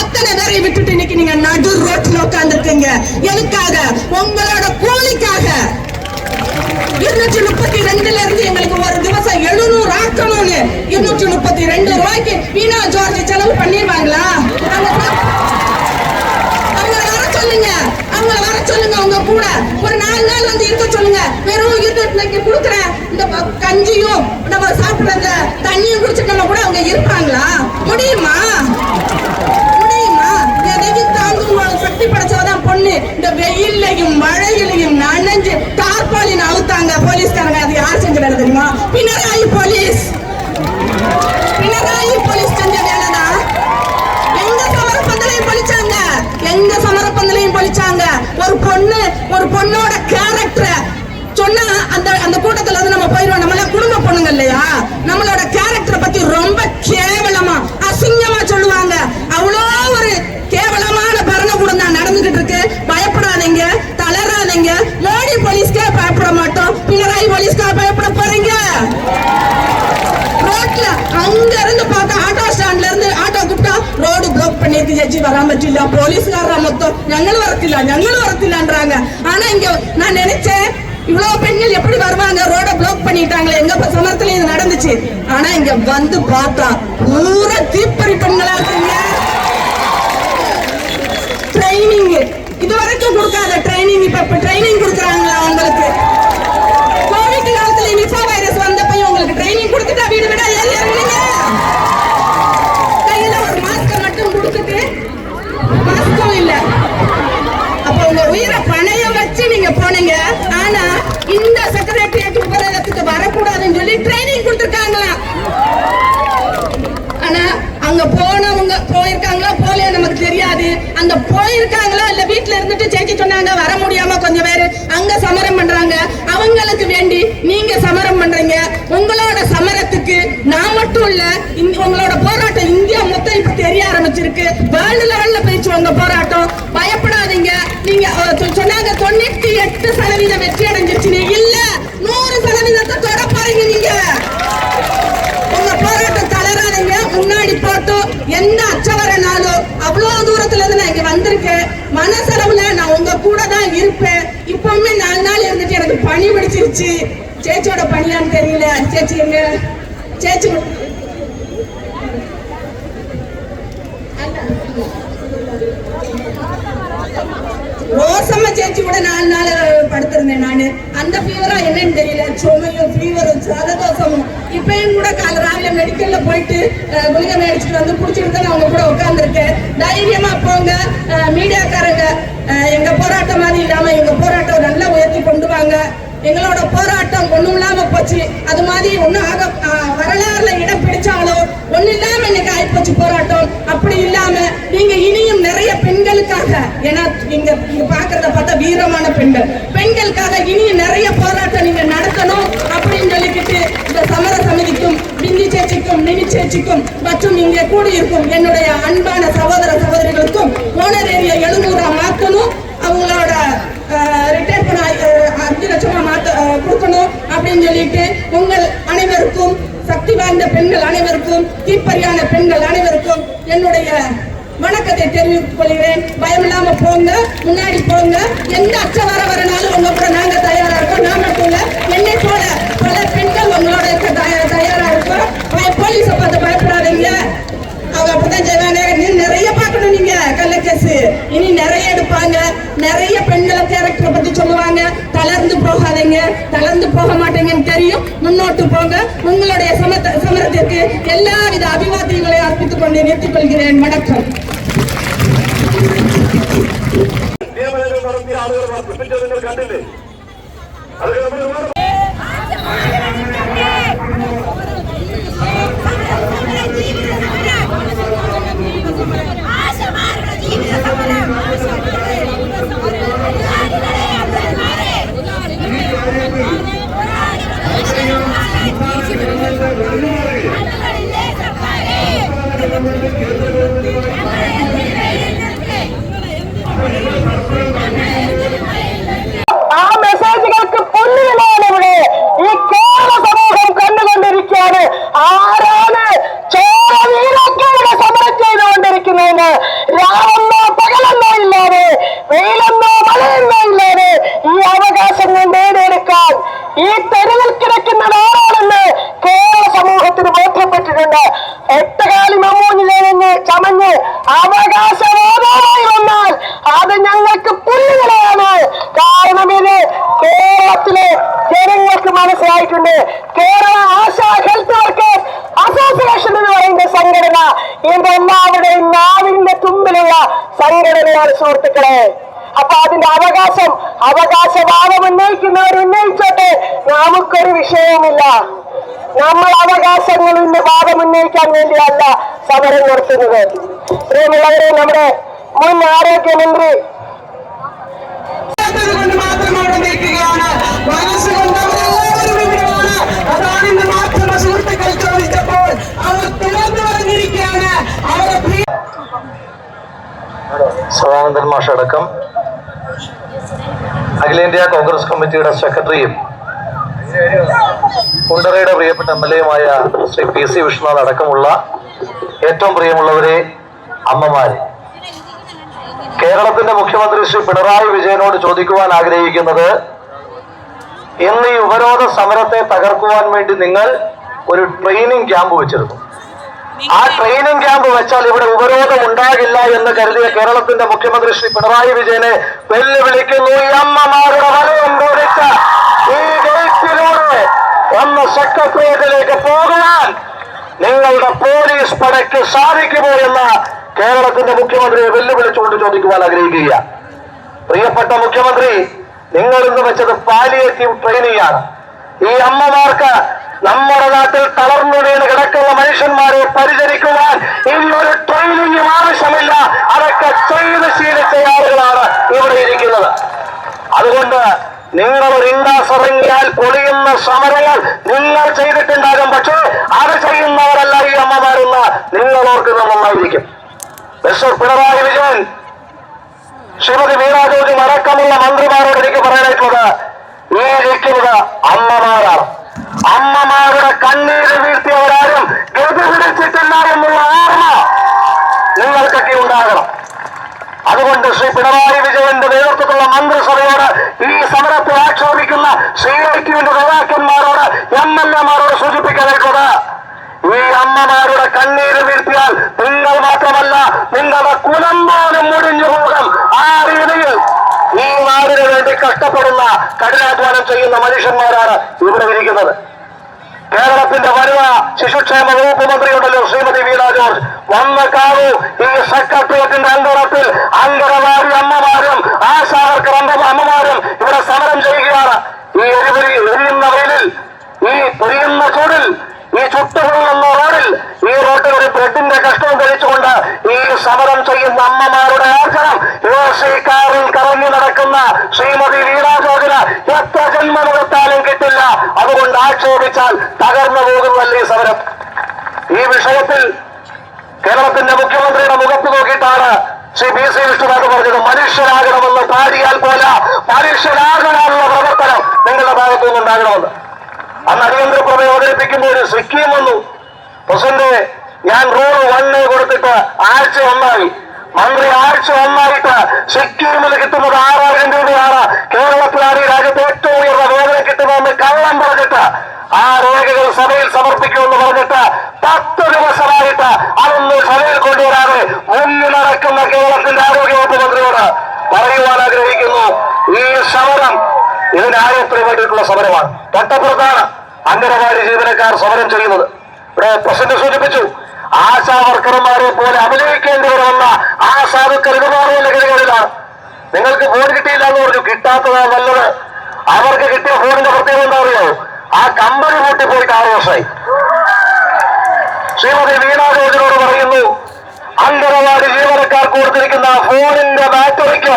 அத்தனை பேரை விட்டுட்டு இன்னைக்கு நீங்க நடு ரோட்ல உட்கார்ந்துருக்கீங்க. எதுக்காக? உங்களோட கூலிக்காக. இருநூற்றி முப்பத்தி ரெண்டுல இருந்து எங்களுக்கு ஒரு திவசம் எழுநூறு ஆக்கணும்னு இருநூற்றி முப்பத்தி ரெண்டு ரூபாய்க்கு வீணா ஜார்ஜ் செலவு பண்ணிடுவாங்களா? அவங்களை அவங்கள வர சொல்லுங்க. அவங்களை வர சொல்லுங்க அவங்க கூட. ஒரு நாலு நாள் வந்து இருக்க சொல்லுங்க. வெறும் இருநூத்தி கொடுக்குறேன். இந்த கஞ்சியும் நம்ம சாப்பிடுற அந்த தண்ணியும் குடிச்சிட்டோம்னா கூட அவங்க இருப்பாங்களா முடியுமா முடியுமா எதையும் தாங்கும் ஒரு சக்தி படைச்சவதான் பொண்ணு இந்த வெயில்லையும் மழையிலையும் நனைஞ்சு தார்பாலின் அவுத்தாங்க போலீஸ்காரங்க. அது யார் செஞ்சது தெரியுமா? பினராயி போலீஸ். பினராயி போலீஸ் செஞ்ச வேலைதான் எங்க சமரப்பந்தலையும் பொழிச்சாங்க. எங்க சமரப்பந்தலையும் பொழிச்சாங்க. ஒரு பொண்ணு ஒரு பொண்ணோட கேரக்டர் சொன்னா அந்த அந்த സമയത്ത് ജഡ്ജി വരാൻ പറ്റില്ല പോലീസുകാരുടെ മൊത്തം ഞങ്ങൾ വരത്തില്ല ഞങ്ങൾ വരത്തില്ലன்றாங்க ஆனா நினைச்சேன் இவ்வளவு பெண்கள் எப்படி வருவாங்க? ரோட பிளாக் பண்ணிட்டாங்களே. எங்க சமரத்துல இது நடந்துச்சு? ஆனா இங்க வந்து பார்த்தா ஊரா தீப்பறி பெண்களா இருக்கீங்க. ட்ரைனிங் இது வரைக்கும் கொடுக்காத ட்ரைனிங் இப்ப ட்ரைனிங் கொடுக்க போயிருக்காங்களா போலையா நமக்கு தெரியாது. அந்த போயிருக்காங்களா இல்ல வீட்டுல இருந்துட்டு சேச்சி சொன்னாங்க வர முடியாம கொஞ்சம் பேரு அங்க சமரம் பண்றாங்க. அவங்களுக்கு வேண்டி நீங்க சமரம் பண்றீங்க. உங்களோட சமரத்துக்கு நான் மட்டும் இல்ல உங்களோட போராட்டம் இந்தியா மொத்தம் இப்ப தெரிய ஆரம்பிச்சிருக்கு. வேர்ல்டு லெவல்ல போயிடுச்சு உங்க போராட்டம். பயப்படாதீங்க. நீங்க சொன்னாங்க தொண்ணூத்தி எட்டு சதவீதம் வெற்றி அடைஞ்சிருச்சு இல்ல நூறு சதவீதத்தை தொட போறீங்க நீங்க உங்க போராட்டம் தளராதீங்க முன்னாடி போட்டோம் எந்த அச்சவரனாலும் அவ்வளவு தூரத்துல இருந்து நான் இங்க வந்திருக்கேன் மனசளவுல நான் உங்க கூட தான் இருப்பேன். இப்பவுமே நாலு நாள் இருந்துட்டு எனக்கு பனி பிடிச்சிருச்சு. சேச்சியோட பனியான்னு தெரியல. சேச்சி எங்க? சேச்சி ரோசம்மா சேச்சி கூட நாலு நாள் படுத்திருந்தேன் நானு. அந்த ஃபீவரா என்னன்னு தெரியல. சுமையும் ஃபீவரும் சததோஷமும் இப்பயும் கூட கால ராவில மெடிக்கல்ல போயிட்டு குளிகை மேடிச்சுட்டு வந்து குடிச்சிட்டு தான் நான் அவங்க கூட உட்காந்துருக்கேன் தைரியமா போங்க. அஹ், மீடியாக்காரங்க அஹ், எங்க போராட்டம் மாதிரி இல்லாம எங்க போராட்டம் நல்லா உயர்த்தி கொண்டு வாங்க. எங்களோட போராட்டம் ஒண்ணும் இல்லாம போச்சு. அது மாதிரி ஒன்றும் ஆக வரலாறுல இடம் பிடிச்சாலும் ஒண்ணு இல்லாம இன்னைக்கு ஆயிப்போச்சு போராட்டம். அப்படி இல்லாம நீங்க இனியும் நிறைய பெண்களுக்காக ஏன்னா இங்க இங்க பாக்குறத பார்த்தா வீரமான பெண்கள். பெண்களுக்காக இனியும் நிறைய போராட்டம் நீங்க நடத்தணும் அப்படின்னு சொல்லிக்கிட்டு இந்த சமர சமிதிக்கும் பிந்தி சேச்சிக்கும் மினி சேச்சிக்கும் மற்றும் இங்கே கூடியிருக்கும் என்னுடைய அன்பான சகோதர சகோதரிகளுக்கும் ஓனர் ஏரியா எழுநூறா மாத்தணும். அவங்களோட ரிட்டையர் கொடுக்கணும் அப்படின்னு சொல்லிட்டு உங்கள் அனைவருக்கும் சக்தி வாய்ந்த பெண்கள் அனைவருக்கும் தீப்பறியான பெண்கள் அனைவருக்கும் என்னுடைய வணக்கத்தை தெரிவித்துக் கொள்கிறேன். பயமில்லாம போங்க முன்னாடி போங்க. எந்த அச்ச வர வரனாலும் உங்க கூட நாங்க தயாரா இருக்கோம். நான் மட்டும் இல்ல என்னை போல பல பெண்கள் உங்களோட இருக்க தயா- தயாரா இருக்கோம். பய- போலீஸை பார்த்து பயப்படாதீங்க. அவங்க அப்படிதான் செய்வாங்க. நீ நிறைய பார்க்கணும் நீங்க கள்ளக்கேசு இனி நிறைய எடுப்பாங்க. நிறைய பெண்களை கேரக்டரை பத்தி சொல்லுவாங்க. மாட்டீங்க தளர்ந்து போக மாட்டீங்கன்னு தெரியும். முன்னோட்டு போங்க. உங்களுடைய சமத்த சமரத்திற்கு எல்லா வித அபிவாத்தியங்களையும் அர்ப்பித்துக் கொண்டு நிறுத்திக் கொள்கிறேன். வணக்கம். ஆசை ஜீவித சமரம் മനസ്സിലായിട്ടുണ്ട് Kerala ASHA health workers association എന്ന് പറയുന്ന സംഘടന ഇത് എല്ലാവരുടെയും നാവിന്റെ തുമ്പിലുള്ള സംഘടനയാണ് സുഹൃത്തുക്കളെ. അപ്പൊ അതിന്റെ അവകാശം അവകാശവാദം ഉന്നയിക്കുന്നവർ ഉന്നയിച്ചോട്ടെ. നമുക്കൊരു വിഷയവുമില്ല. നമ്മൾ അവകാശങ്ങളിൽ വാദം ഉന്നയിക്കാൻ വേണ്ടിയല്ല സമരം നടത്തുന്നത്. പ്രിയമുള്ളവരെ നമ്മുടെ മുൻ ആരോഗ്യമന്ത്രി കൊണ്ട് മാത്രം സദാനന്ദൻ മാഷ് അടക്കം അഖിലേന്ത്യാ കോൺഗ്രസ് കമ്മിറ്റിയുടെ സെക്രട്ടറിയും കുണ്ടറയുടെ പ്രിയപ്പെട്ട എം എൽ എയുമായ ശ്രീ പി സി വിഷ്ണുനാഥ് അടക്കമുള്ള ഏറ്റവും പ്രിയമുള്ളവരെ അമ്മമാര്. കേരളത്തിന്റെ മുഖ്യമന്ത്രി ശ്രീ പിണറായി വിജയനോട് ചോദിക്കുവാൻ ആഗ്രഹിക്കുന്നത് ഇന്ന് ഈ ഉപരോധ സമരത്തെ തകർക്കുവാൻ വേണ്ടി നിങ്ങൾ ഒരു ട്രെയിനിങ് ക്യാമ്പ് വെച്ചിരുന്നു. ആ ട്രെയിനിങ് ക്യാമ്പ് വെച്ചാൽ ഇവിടെ ഉപരോധം ഉണ്ടാകില്ല എന്ന് കരുതിയ കേരളത്തിന്റെ മുഖ്യമന്ത്രി ശ്രീ പിണറായി വിജയനെ വെല്ലുവിളിക്കുന്നു. ഈ ഗേറ്റിലൂടെ ഒന്ന് സെക്രട്ടേറിയറ്റിലേക്ക് പോകുവാൻ നിങ്ങളുടെ പോലീസ് പടയ്ക്ക് സാധിക്കുമോ എന്ന് കേരളത്തിന്റെ മുഖ്യമന്ത്രിയെ വെല്ലുവിളിച്ചുകൊണ്ട് ചോദിക്കുവാൻ ആഗ്രഹിക്കുക പ്രിയപ്പെട്ട മുഖ്യമന്ത്രി നിങ്ങൾ ഇന്ന് വെച്ചത് പാലിയേറ്റീവ് ട്രെയിനിങ് ആണ്. ഈ അമ്മമാർക്ക് നമ്മുടെ നാട്ടിൽ തളർന്നു വീണ് കിടക്കുന്ന മനുഷ്യന്മാരെ പരിചരിക്കുവാൻ ഇന്നൊരു ട്രെയിനിങ്ങും ആവശ്യമില്ല. അതൊക്കെ ചെയ്ത് ശീലിച്ച ആളുകളാണ് ഇവിടെ ഇരിക്കുന്നത്. അതുകൊണ്ട് നിങ്ങൾ ഒരു ഇൻഡാസ് ഇറങ്ങിയാൽ പൊളിയുന്ന സമരങ്ങൾ നിങ്ങൾ ചെയ്തിട്ടുണ്ടാകും. പക്ഷേ അത് ചെയ്യുന്നവരല്ല ഈ അമ്മമാരെന്ന് നിങ്ങൾ ഓർക്കുന്ന നന്നായിരിക്കും. പിണറായി വിജയൻ ശ്രീമതി വീണാജോജി അടക്കമുള്ള മന്ത്രിമാരോട് എനിക്ക് പറയാനായിട്ടുള്ളത് ഈ ഇരിക്കുന്നത് അമ്മമാരാണ്. അമ്മമാരുടെ കണ്ണീര് വീഴ്ത്തിയവരാരും ഗതി പിടിച്ചിട്ടില്ല എന്നുള്ള ഓർമ്മ നിങ്ങൾക്കൊക്കെ ഉണ്ടാകണം. അതുകൊണ്ട് ശ്രീ പിണറായി വിജയന്റെ നേതൃത്വത്തിലുള്ള മന്ത്രിസഭയോട് ഈ സമരത്തെ ആക്ഷേപിക്കുന്ന സി ഐ ടിയുടെ നേതാക്കന്മാരോട് എം എൽ എമാരോട് സൂചിപ്പിക്കാനായിട്ടുള്ളത് ഈ അമ്മമാരുടെ കണ്ണീര് വീഴ്ത്തിയാൽ നിങ്ങൾ മാത്രമല്ല നിങ്ങളുടെ കുലം പോലും മുടിഞ്ഞു പോകും. ആ രീതിയിൽ നാടിന് വേണ്ടി കഷ്ടപ്പെടുന്ന കഠിനാധ്വാനം ചെയ്യുന്ന മനുഷ്യന്മാരാണ് ഇവിടെ ഇരിക്കുന്നത്. കേരളത്തിന്റെ വരുവ ശിശുക്ഷേമ വകുപ്പ് മന്ത്രിയുണ്ടല്ലോ ശ്രീമതി വീണ ജോർജ്. വന്ന കാവു ഈ സെക്രട്ടേറിയറ്റിന്റെ അന്തരത്തിൽ അങ്കണവാടി അമ്മമാരും ആശാവർക്കർ അമ്മമാരും ഇവിടെ സമരം ചെയ്യുകയാണ്. ഈ എരിപൊരി എരിയുന്ന വെയിലിൽ ഈ പൊരിയുന്ന ചൂടിൽ ഈ ചുട്ടുകൊള്ളുന്ന റോഡിൽ ഈ റോഡിൽ ഒരു ബ്രെഡിന്റെ കഷ്ടവും കഴിച്ചുകൊണ്ട് ഈ സമരം ചെയ്യുന്ന അമ്മമാരുടെ ആർജനം. ഈ കാറിൽ കറങ്ങി നടക്കുന്ന അതുകൊണ്ട് ആക്ഷേപിച്ചാൽ തകർന്നു പോകുന്നല്ലേ ഈ സമരം? ഈ വിഷയത്തിൽ കേരളത്തിന്റെ മുഖ്യമന്ത്രിയുടെ മുഖത്ത് നോക്കിയിട്ടാണ് ശ്രീ ബി സി വിഷ്ണുനാഥ് പറഞ്ഞത് മനുഷ്യരാകണമെന്ന് പാടിയാൽ പോലെ മനുഷ്യരാകാനുള്ള പ്രവർത്തനം നിങ്ങളുടെ ഭാഗത്തു നിന്നുണ്ടാകണമെന്ന്. അന്ന് അടിയന്തര പ്രമേയം അവതരിപ്പിക്കുമ്പോൾ സിക്കിം വന്നു. പ്രസിഡന്റ് ഞാൻ റൂൾ വണ്ണ് കൊടുത്തിട്ട് ആഴ്ച ഒന്നായി. മന്ത്രി ആഴ്ച ഒന്നായിട്ട് സിക്കിമിൽ കിട്ടുന്നത് ആറായിരം രൂപയാണ് കേരളത്തിലാണ് ഈ രാജ്യത്ത് ഏറ്റവും ഉയർന്ന വേതനം കിട്ടുന്നതെന്ന് കള്ളം പറഞ്ഞിട്ട് ആ രേഖകൾ സഭയിൽ സമർപ്പിക്കുമെന്ന് പറഞ്ഞിട്ട് പത്ത് ദിവസമായിട്ട് അതൊന്ന് സഭയിൽ കൊണ്ടുവരാതെ മുന്നിൽ നടക്കുന്ന കേരളത്തിന്റെ ആരോഗ്യവകുപ്പ് മന്ത്രിയോട് പറയുവാൻ ആഗ്രഹിക്കുന്നു. ഈ സമരം ഇത് ന്യായത്തിന് വേണ്ടിയിട്ടുള്ള സമരമാണ്. തൊട്ടപ്പുറത്താണ് അംഗനവാടി ജീവനക്കാർ സമരം ചെയ്യുന്നത്. ഇവിടെ പ്രസിഡന്റ് സൂചിപ്പിച്ചു ആശാ വർക്കർമാരെ പോലെ അഭിനയിക്കേണ്ടി വരുമെന്ന ആ സാധുക്കൾ ലഹരികളിലാണ് നിങ്ങൾക്ക് ഫോൺ കിട്ടിയില്ല എന്ന് പറഞ്ഞു. കിട്ടാത്തതാണ് നല്ലത്. അവർക്ക് കിട്ടിയ ഫോണിന്റെ പ്രത്യേകത എന്താ അറിയോ ആ കമ്പനി കൂട്ടിപ്പോയിട്ട് ആറ് വർഷമായി. ശ്രീമതി വീണ ജോർജിനോട് പറയുന്നു അംഗനവാടി ജീവനക്കാർ കൊടുത്തിരിക്കുന്ന ഫോണിന്റെ ബാറ്ററിക്ക്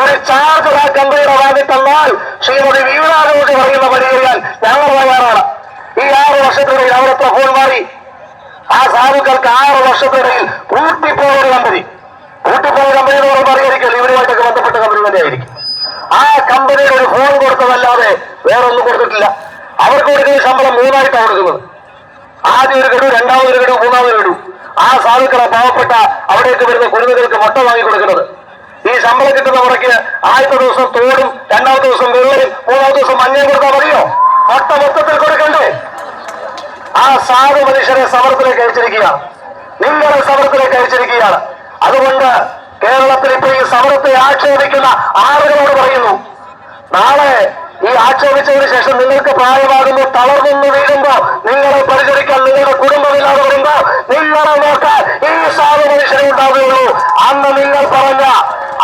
ഒരു ചാർജ് ആ കമ്പനിയുടെ വാങ്ങി തന്നാൽ ശ്രീമതി വീണ ജോർജ് പറയുന്ന പരിഹരിക്കാൻ ഞങ്ങൾ തയ്യാറാണ്. ഈ ആറ് വർഷത്തിനിടയിൽ അവിടുത്തെ ഫോൺ മാറി ആ സാധുക്കൾക്ക് ആറ് വർഷത്തിനിടയിൽ പൂട്ടിപ്പോയ ഒരു കമ്പനി. പൂട്ടിപ്പോയ കമ്പനി എന്ന് പറയുമ്പോൾ അറിയായിരിക്കും ഇവരുമായിട്ടൊക്കെ ബന്ധപ്പെട്ട കമ്പനി തന്നെയായിരിക്കും. ആ കമ്പനിയുടെ ഒരു ഫോൺ കൊടുത്തതല്ലാതെ വേറെ ഒന്നും കൊടുത്തിട്ടില്ല. അവർക്ക് കൊടുക്കുന്ന ശമ്പളം മൂന്നായിട്ടാണ് കൊടുക്കുന്നത്. ആദ്യം ഒരു ഗഡു രണ്ടാമത് ഒരു ഗഡു മൂന്നാമത് ഗഡു ആ സാധുക്കളെ പാവപ്പെട്ട അവിടേക്ക് വരുന്ന കുരുന്നുകൾക്ക് മുട്ട വാങ്ങി കൊടുക്കുന്നത് ഈ ശമ്പളം കിട്ടുന്ന മുറയ്ക്ക് ആദ്യത്തെ ദിവസം തോടും രണ്ടാമത്തെ ദിവസം വെള്ളയും മൂന്നാമത്തെ ദിവസം മഞ്ഞയും കൊടുത്താൽ മതിയോ? മുട്ട മൊത്തത്തിൽ കൊടുക്കണ്ടേ? ആ സാധു മനുഷ്യരെ സമരത്തിലേക്ക് അയച്ചിരിക്കുകയാണ്. നിങ്ങളെ സമരത്തിലേക്ക് അയച്ചിരിക്കുകയാണ്. അതുകൊണ്ട് കേരളത്തിൽ ഇപ്പോൾ ഈ സമരത്തെ ആക്ഷേപിക്കുന്ന ആളുകളോട് പറയുന്നു നാളെ ഈ ആക്ഷേപിച്ചതിന് ശേഷം നിങ്ങൾക്ക് പ്രായമാകുന്നു തളർന്നു വീഴുമ്പോ നിങ്ങളെ പരിചരിക്കാൻ നിങ്ങളുടെ കുടുംബമില്ലാതെ വരുമ്പോ നിങ്ങളെ നോക്കാൻ ഈ സാധു മനുഷ്യരെ ഉണ്ടാവുകയുള്ളൂ. അന്ന് നിങ്ങൾ പറഞ്ഞ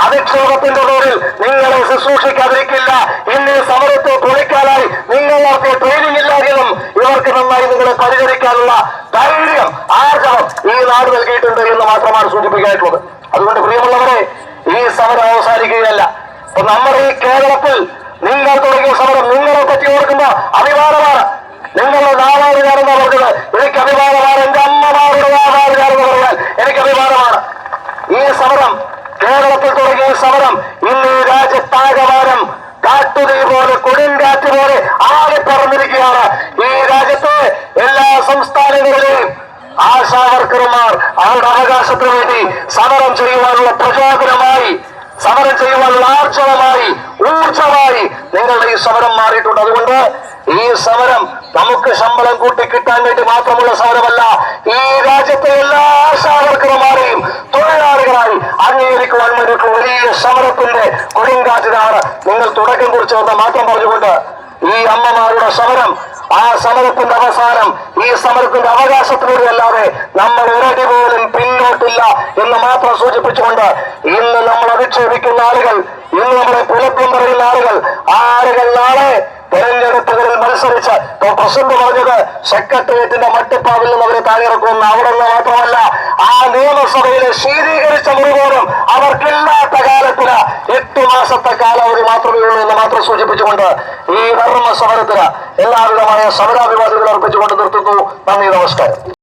അധിക്ഷേപത്തിന്റെ പേരിൽ നിങ്ങളെ ശുശ്രൂഷിക്കാതിരിക്കില്ല. ഇന്ന് സമരത്തെ പൊളിക്കാനായി നിങ്ങൾക്ക് ട്രെയിനിങ് ഇല്ലെങ്കിലും ഇവർക്ക് നന്നായി നിങ്ങളെ പരിചരിക്കാനുള്ള ധൈര്യം ആർജവം ഈ നാട് നൽകിയിട്ടുണ്ട് എന്ന് മാത്രമാണ് സൂചിപ്പിക്കായിട്ടുള്ളത് അതുകൊണ്ട് പ്രിയമുള്ളവരെ ഈ സമരം അവസാനിക്കുകയല്ല. നമ്മുടെ ഈ കേരളത്തിൽ നിങ്ങൾ തുടങ്ങിയ സമരം നിങ്ങളെ പറ്റി ഓർക്കുന്ന അഭിമാനമാണ്. നിങ്ങളുടെ നാവാറുകാരെന്ന് പറഞ്ഞത് എനിക്ക് അഭിമാനമാണ്. എന്റെ അമ്മമാരുടെ നാവാറുകാരെന്ന് പറഞ്ഞാൽ എനിക്ക് അഭിമാനമാണ്. ഈ സമരം കേരളത്തിൽ തുടങ്ങിയ സമരം ഇന്ന് ഈ രാജ്യത്താകമാനം കാട്ടുതീ പോലെ കൊടുങ്കാറ്റ് പോലെ ആകെ പറന്നിരിക്കുകയാണ് ഈ രാജ്യത്തെ എല്ലാ സംസ്ഥാനങ്ങളിലെയും ആശാവർക്കർമാർ അവരുടെ അവകാശത്തിന് വേണ്ടി സമരം ചെയ്യുവാനുള്ള പ്രചോദനമായി സമരം ചെയ്യുവാനുള്ള ആർജവമായി ഊർജമായി നിങ്ങളുടെ ഈ സമരം മാറിയിട്ടുണ്ട്. അതുകൊണ്ട് ഈ സമരം നമുക്ക് ശമ്പളം കൂട്ടി കിട്ടാൻ വേണ്ടി മാത്രമുള്ള സമരമല്ല ഈ രാജ്യത്തെ എല്ലാ ആശാവർക്കർമാരെയും തൊഴിലാളികളായി അംഗീകരിക്കുവാൻ വലിയ സമരത്തിന്റെ കൊടുങ്കാറ്റിനാണ് നിങ്ങൾ തുടക്കം കുറിച്ചതെന്ന് മാത്രം പറഞ്ഞുകൊണ്ട് ഈ അമ്മമാരുടെ സമരം ആ സമരത്തിന്റെ അവസാനം ഈ സമരത്തിന്റെ അവകാശത്തിലൂടെ അല്ലാതെ നമ്മൾ ഒരടി പോലും പിന്നോട്ടില്ല എന്ന് മാത്രം സൂചിപ്പിച്ചുകൊണ്ട് ഇന്ന് നമ്മൾ അധിക്ഷേപിക്കുന്ന ആളുകൾ ഇന്ന് നമ്മളെ പുലപ്പം പറയുന്ന ആളുകൾ ആളുകൾ നാളെ തെരഞ്ഞെടുപ്പുകളിൽ മത്സരിച്ച് പ്രസിഡന്റ് പറഞ്ഞത് സെക്രട്ടേറിയറ്റിന്റെ മട്ടിപ്പാവിൽ നിന്ന് അവരെ താഴെ ഇറക്കുമെന്ന് അവിടെ നിന്ന് മാത്രമല്ല ആ നിയമസഭയിലെ ശീതീകരിച്ച മുറി പോലും അവർക്കില്ലാത്ത കാലത്തിന് എട്ട് മാസത്തെ കാലാവധി മാത്രമേ ഉള്ളൂ എന്ന് മാത്രം സൂചിപ്പിച്ചുകൊണ്ട് ഈ ധർമ്മ സമരത്തിന് എല്ലാവിധമായ സമരാഭിവാദികൾ അർപ്പിച്ചുകൊണ്ട് നിർത്തുന്നു. നന്ദി നമസ്കാരം.